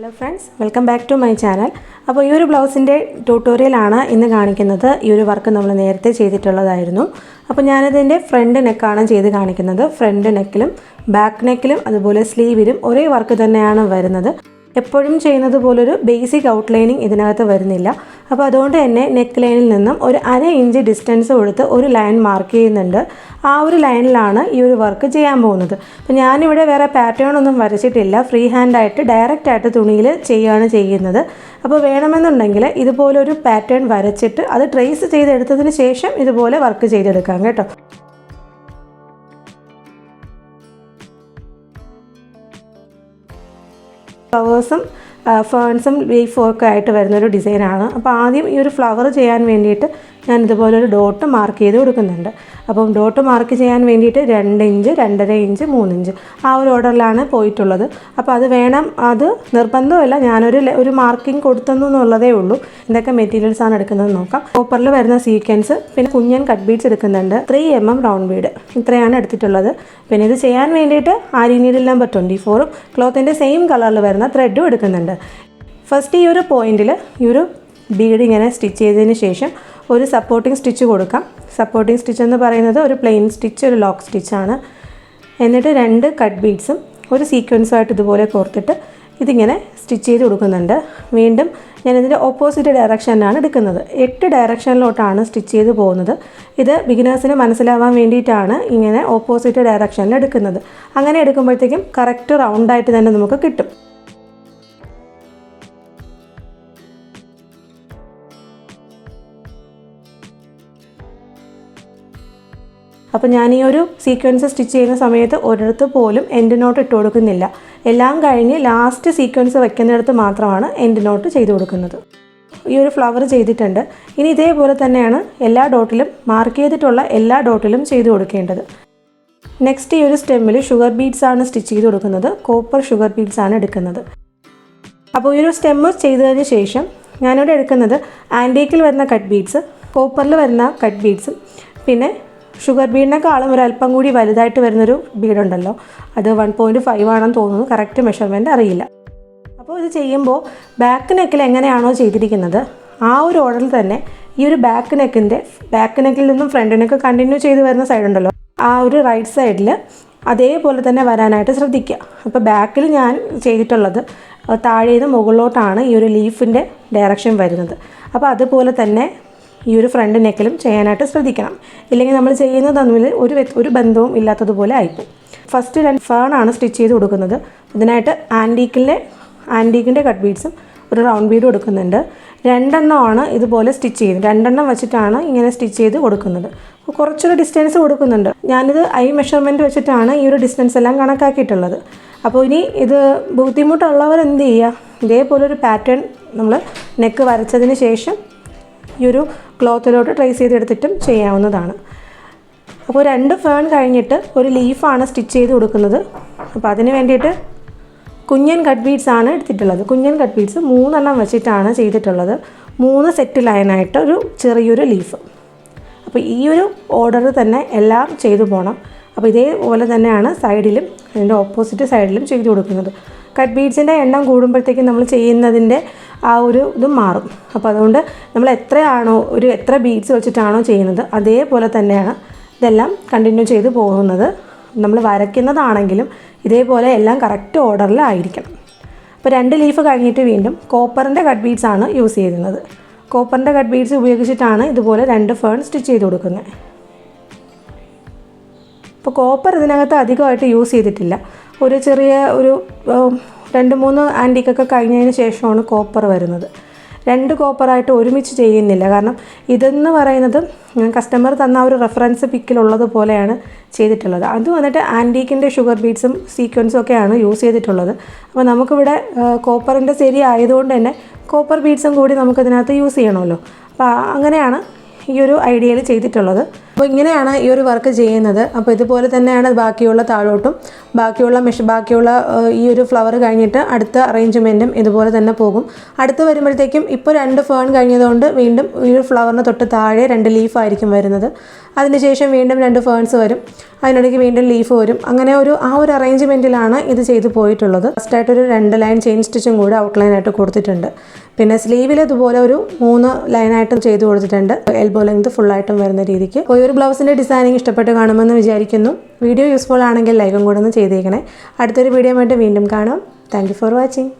Hello friends welcome back to my channel അപ്പോൾ ഈ ഒരു ബ്ലൗസിന്റെ ട്യൂട്ടോറിയലാണ് ഇന്ന് കാണിക്കുന്നത്. ഈ ഒരു വർക്ക് നമ്മൾ നേരത്തെ ചെയ്തിട്ടുള്ളതായിരുന്നു. അപ്പോൾ ഞാനിതിന്റെ ഫ്രണ്ട് നെക്കാണ് ചെയ്ത് കാണിക്കുന്നത്. ഫ്രണ്ട് നെക്കിലും ബാക്ക് നെക്കിലും അതുപോലെ സ്ലീവിലും ഒരേ വർക്ക് തന്നെയാണ് വരുന്നത്. എപ്പോഴും ചെയ്യുന്നത് പോലൊരു ബേസിക് ഔട്ട്ലൈനിങ് ഇതിനകത്ത് വരുന്നില്ല. അപ്പോൾ അതുകൊണ്ട് തന്നെ നെക്ക് ലൈനിൽ നിന്നും ഒരു അര ഇഞ്ച് ഡിസ്റ്റൻസ് കൊടുത്ത് ഒരു ലൈൻ മാർക്ക് ചെയ്യുന്നുണ്ട്. ആ ഒരു ലൈനിലാണ് ഈ ഒരു വർക്ക് ചെയ്യാൻ പോകുന്നത്. അപ്പോൾ ഞാനിവിടെ വേറെ പാറ്റേൺ ഒന്നും വരച്ചിട്ടില്ല. ഫ്രീ ഹാൻഡായിട്ട് ഡയറക്റ്റ് ആയിട്ട് തുണിയിൽ ചെയ്യുകയാണ് ചെയ്യുന്നത്. അപ്പോൾ വേണമെന്നുണ്ടെങ്കിൽ ഇതുപോലൊരു പാറ്റേൺ വരച്ചിട്ട് അത് ട്രേസ് ചെയ്തെടുത്തതിന് ശേഷം ഇതുപോലെ വർക്ക് ചെയ്തെടുക്കാം കേട്ടോ. ഫ്ലവേഴ്സും ഫേൺസും ലീഫും ഒക്കെ ആയിട്ട് വരുന്നൊരു ഡിസൈനാണ്. അപ്പോൾ ആദ്യം ഈ ഒരു ഫ്ലവർ ചെയ്യാൻ വേണ്ടിയിട്ട് ഞാൻ ഇതുപോലെ ഒരു ഡോട്ട് മാർക്ക് ചെയ്ത് കൊടുക്കുന്നുണ്ട്. അപ്പം ഡോട്ട് മാർക്ക് ചെയ്യാൻ വേണ്ടിയിട്ട് രണ്ട് ഇഞ്ച് രണ്ടര ഇഞ്ച് മൂന്ന് ഇഞ്ച് ആ ഒരു ഓർഡറിലാണ് പോയിട്ടുള്ളത്. അപ്പോൾ അത് വേണം അത് നിർബന്ധമല്ല ഞാനൊരു ഒരു മാർക്കിംഗ് കൊടുത്തെന്നു എന്നുള്ളതേ ഉള്ളൂ. എന്തൊക്കെ മെറ്റീരിയൽസ് ആണ് എടുക്കുന്നത് നോക്കാം. കോപ്പറിൽ വരുന്ന സീക്വൻസ് പിന്നെ കുഞ്ഞൻ കട്ട് ബീഡ്സ് എടുക്കുന്നുണ്ട്. Three M M round bead ഇത്രയാണ് എടുത്തിട്ടുള്ളത്. പിന്നെ ഇത് ചെയ്യാൻ വേണ്ടിയിട്ട് ആരി നീഡിൽ നമ്പർ ട്വന്റി ഫോറും ക്ലോത്തിന്റെ സെയിം കളറിൽ വരുന്ന ത്രെഡും എടുക്കുന്നുണ്ട്. ഫസ്റ്റ് ഈ ഒരു പോയിന്റിൽ ഈ ഒരു ബീഡ് ഇങ്ങനെ സ്റ്റിച്ച് ചെയ്തതിന് ശേഷം ഒരു സപ്പോർട്ടിംഗ് സ്റ്റിച്ച് കൊടുക്കാം. സപ്പോർട്ടിംഗ് സ്റ്റിച്ച് എന്ന് പറയുന്നത് ഒരു പ്ലെയിൻ സ്റ്റിച്ച് ഒരു ലോക്ക് സ്റ്റിച്ചാണ് എന്നിട്ട് രണ്ട് കട്ട് ബീഡ്സും ഒരു സീക്വൻസുമായിട്ട് ഇതുപോലെ കോർത്തിട്ട് ഇതിങ്ങനെ സ്റ്റിച്ച് ചെയ്ത് കൊടുക്കുന്നുണ്ട്. വീണ്ടും ഞാൻ ഇതിന്റെ ഓപ്പോസിറ്റ് ഡയറക്ഷനിലാണ് എടുക്കുന്നത്. എട്ട് ഡയറക്ഷനിലോട്ടാണ് സ്റ്റിച്ച് ചെയ്ത് പോകുന്നത്. ഇത് ബിഗിനേഴ്സിന് മനസ്സിലാവാൻ വേണ്ടിയിട്ടാണ് ഇങ്ങനെ ഓപ്പോസിറ്റ് ഡയറക്ഷനിൽ എടുക്കുന്നത്. അങ്ങനെ എടുക്കുമ്പോഴത്തേക്കും കറക്റ്റ് റൗണ്ടായിട്ട് തന്നെ നമുക്ക് കിട്ടും. അപ്പോൾ ഞാൻ ഈ ഒരു സീക്വൻസ് സ്റ്റിച്ച് ചെയ്യുന്ന സമയത്ത് ഒരിടത്ത് പോലും എൻഡ് നോട്ട് ഇട്ട് കൊടുക്കുന്നില്ല. എല്ലാം കഴിഞ്ഞ് ലാസ്റ്റ് സീക്വൻസ് വയ്ക്കുന്നിടത്ത് മാത്രമാണ് എൻഡ് നോട്ട് ചെയ്ത് കൊടുക്കുന്നത്. ഈ ഒരു ഫ്ലവർ ചെയ്തിട്ടുണ്ട്. ഇനി ഇതേപോലെ തന്നെയാണ് എല്ലാ ഡോട്ടിലും മാർക്ക് ചെയ്തിട്ടുള്ള എല്ലാ ഡോട്ടിലും ചെയ്ത് കൊടുക്കേണ്ടത്. നെക്സ്റ്റ് ഈ ഒരു സ്റ്റെമ്മിൽ ഷുഗർ ബീഡ്സ് ആണ് സ്റ്റിച്ച് ചെയ്ത് കൊടുക്കുന്നത്. കോപ്പർ ഷുഗർ ബീഡ്സ് ആണ് എടുക്കുന്നത്. അപ്പോൾ ഈ ഒരു സ്റ്റെമ്മ് ചെയ്തതിന് ശേഷം ഞാനിവിടെ എടുക്കുന്നത് ആന്റീക്കിൽ വരുന്ന കട്ട് ബീഡ്സ് കോപ്പറിൽ വരുന്ന കട്ട് ബീഡ്സും പിന്നെ ഷുഗർ ബീഡിനേക്കാളും ഒരു അല്പം കൂടി വലുതായിട്ട് വരുന്നൊരു ബീഡുണ്ടല്ലോ. അത് വൺ പോയിന്റ് ഫൈവ് ആണെന്ന് തോന്നുന്നു. കറക്റ്റ് മെഷർമെന്റ് അറിയില്ല. അപ്പോൾ ഇത് ചെയ്യുമ്പോൾ ബാക്ക് നെക്കിൽ എങ്ങനെയാണോ ചെയ്തിരിക്കുന്നത്? ആ ഒരു ഓർഡറിൽ തന്നെ ഈ ഒരു ബാക്ക് നെക്കിന്റെ ബാക്ക് നെക്കിൽ നിന്നും ഫ്രണ്ട് നെക്ക് കണ്ടിന്യൂ ചെയ്ത് വരുന്ന സൈഡ് ഉണ്ടല്ലോ. ആ ഒരു റൈറ്റ് സൈഡിൽ അതേപോലെ തന്നെ വരാനായിട്ട് ശ്രദ്ധിക്കുക. അപ്പോൾ ബാക്കിൽ ഞാൻ ചെയ്തിട്ടുള്ളത് താഴേന്ന് മുകളിലോട്ടാണ് ഈ ഒരു ലീഫിന്റെ ഡയറക്ഷൻ വരുന്നത്. അപ്പോൾ അതുപോലെ തന്നെ ഈ ഒരു ഫ്രണ്ട് നെക്കിലും ചെയ്യാനായിട്ട് ശ്രദ്ധിക്കണം. ഇല്ലെങ്കിൽ നമ്മൾ ചെയ്യുന്നത് തമ്മിൽ ഒരു ഒരു ബന്ധവും ഇല്ലാത്തതുപോലെ ആയിപ്പോവും. ഫസ്റ്റ് രണ്ട് ഫേൺ ആണ് സ്റ്റിച്ച് ചെയ്ത് കൊടുക്കുന്നത്. ഇതിനായിട്ട് ആന്റീക്കിലെ ആന്റീക്കിന്റെ കട്ട് ബീഡ്സും ഒരു റൗണ്ട് ബീഡും കൊടുക്കുന്നുണ്ട് രണ്ടെണ്ണമാണ് ഇതുപോലെ സ്റ്റിച്ച് ചെയ്യുന്നത്. രണ്ടെണ്ണം വെച്ചിട്ടാണ് ഇങ്ങനെ സ്റ്റിച്ച് ചെയ്ത് കൊടുക്കുന്നത്. കുറച്ചൊരു ഡിസ്റ്റൻസ് കൊടുക്കുന്നുണ്ട്. ഞാനിത് ഐ മെഷർമെന്റ് വെച്ചിട്ടാണ് ഈ ഒരു ഡിസ്റ്റൻസ് എല്ലാം കണക്കാക്കിയിട്ടുള്ളത്. അപ്പോൾ ഇനി ഇത് ബുദ്ധിമുട്ടുള്ളവർ എന്ത് ചെയ്യുക ഇതേപോലെ ഒരു പാറ്റേൺ നമ്മൾ നെക്ക് വരച്ചതിന് ശേഷം ഈ ഒരു ക്ലോത്തിലോട്ട് ട്രേസ് ചെയ്തെടുത്തിട്ടും ചെയ്യാവുന്നതാണ്. അപ്പോൾ രണ്ട് ഫേൺ കഴിഞ്ഞിട്ട് ഒരു ലീഫാണ് സ്റ്റിച്ച് ചെയ്ത് കൊടുക്കുന്നത്. അപ്പോൾ അതിന് വേണ്ടിയിട്ട് കുഞ്ഞൻ കട്ട് ബീഡ്സ് ആണ് എടുത്തിട്ടുള്ളത്. കുഞ്ഞൻ കട്ട് ബീഡ്സ് മൂന്നെണ്ണം വെച്ചിട്ടാണ് ചെയ്തിട്ടുള്ളത്. മൂന്ന് സെറ്റ് ലൈനായിട്ട് ഒരു ചെറിയൊരു ലീഫ് അപ്പോൾ ഈ ഒരു ഓർഡർ തന്നെ എല്ലാം ചെയ്തു പോകണം അപ്പോൾ ഇതേപോലെ തന്നെയാണ് സൈഡിലും അതിന്റെ ഓപ്പോസിറ്റ് സൈഡിലും ചെയ്തു കൊടുക്കുന്നത്. കട്ട് ബീഡ്സിന്റെ എണ്ണം കൂടുമ്പോഴത്തേക്കും നമ്മൾ ചെയ്യുന്നതിന്റെ ആ ഒരു ഇത് മാറും. അപ്പോൾ അതുകൊണ്ട് നമ്മൾ എത്രയാണോ ഒരു എത്ര ബീഡ്സ് വെച്ചിട്ടാണോ ചെയ്യുന്നത് അതേപോലെ തന്നെയാണ് ഇതെല്ലാം കണ്ടിന്യൂ ചെയ്ത് പോകുന്നത്. നമ്മൾ വരയ്ക്കുന്നതാണെങ്കിലും ഇതേപോലെ എല്ലാം കറക്റ്റ് ഓർഡറിലായിരിക്കണം അപ്പോൾ രണ്ട് ലീഫ് കഴിഞ്ഞിട്ട് വീണ്ടും കോപ്പറിന്റെ കട്ട് ബീഡ്സ് ആണ് യൂസ് ചെയ്യുന്നത്. കോപ്പറിന്റെ കട്ട് ബീഡ്സ് ഉപയോഗിച്ചിട്ടാണ് ഇതുപോലെ രണ്ട് ഫേൺ സ്റ്റിച്ച് ചെയ്ത് കൊടുക്കുന്നത്. ഇപ്പോൾ കോപ്പർ ഇതിനകത്ത് അധികമായിട്ട് യൂസ് ചെയ്തിട്ടില്ല. ഒരു ചെറിയ ഒരു രണ്ട് മൂന്ന് ആന്റിക്കൊക്കെ കഴിഞ്ഞതിന് ശേഷമാണ് കോപ്പർ വരുന്നത്. രണ്ട് കോപ്പറായിട്ട് ഒരുമിച്ച് ചെയ്യുന്നില്ല. കാരണം ഇതെന്ന് പറയുന്നത് കസ്റ്റമർ തന്ന ഒരു റെഫറൻസ് പിക്കിലുള്ളത് പോലെയാണ് ചെയ്തിട്ടുള്ളത്. അത് വന്നിട്ട് ആന്റീക്കിന്റെ ഷുഗർ ബീഡ്സും സീക്വൻസും ഒക്കെയാണ് യൂസ് ചെയ്തിട്ടുള്ളത്. അപ്പോൾ നമുക്കിവിടെ കോപ്പറിന്റെ ശരി ആയതുകൊണ്ട് തന്നെ കോപ്പർ ബീഡ്സും കൂടി നമുക്കതിനകത്ത് യൂസ് ചെയ്യണമല്ലോ. അപ്പോൾ അങ്ങനെയാണ് ഈ ഒരു ഐഡിയയിൽ ചെയ്തിട്ടുള്ളത്. അപ്പോൾ ഇങ്ങനെയാണ് ഈ ഒരു വർക്ക് ചെയ്യുന്നത്. അപ്പോൾ ഇതുപോലെ തന്നെയാണ് ബാക്കിയുള്ള താഴോട്ടും ബാക്കിയുള്ള മെഷ് ബാക്കിയുള്ള ഈ ഒരു ഫ്ലവർ കഴിഞ്ഞിട്ട് അടുത്ത അറേഞ്ച്മെന്റും ഇതുപോലെ തന്നെ പോകും. അടുത്ത് വരുമ്പോഴത്തേക്കും ഇപ്പോൾ രണ്ട് ഫേൺ കഴിഞ്ഞതുകൊണ്ട് വീണ്ടും ഈ ഒരു ഫ്ലവറിന് തൊട്ട് താഴെ രണ്ട് ലീഫായിരിക്കും വരുന്നത്. അതിനുശേഷം വീണ്ടും രണ്ട് ഫേൺസ് വരും. അതിനിടയ്ക്ക് വീണ്ടും ലീഫ് വരും. അങ്ങനെ ഒരു ആ ഒരു അറേഞ്ച്മെന്റിലാണ് ഇത് ചെയ്തു പോയിട്ടുള്ളത്. ഫസ്റ്റായിട്ടൊരു രണ്ട് ലൈൻ ചെയിൻ സ്റ്റിച്ചും കൂടെ ഔട്ട്ലൈനായിട്ട് കൊടുത്തിട്ടുണ്ട്. പിന്നെ സ്ലീവിൽ ഇതുപോലെ ഒരു മൂന്ന് ലൈനായിട്ടും ചെയ്തു കൊടുത്തിട്ടുണ്ട്. എൽബോ ലെങ്ത് ഫുള്ളായിട്ടും വരുന്ന രീതിക്ക്. ഈ ഒരു ബ്ലൗസിന്റെ ഡിസൈനിങ് ഇഷ്ടപ്പെട്ട് കാണുമെന്ന് വിചാരിക്കുന്നു. വീഡിയോ യൂസ്ഫുൾ ആണെങ്കിൽ ലൈക്കും കൂടെ ഒന്ന് ചെയ്തേക്കണേ. അടുത്തൊരു വീഡിയോ വീണ്ടും കാണാം. Thank for watching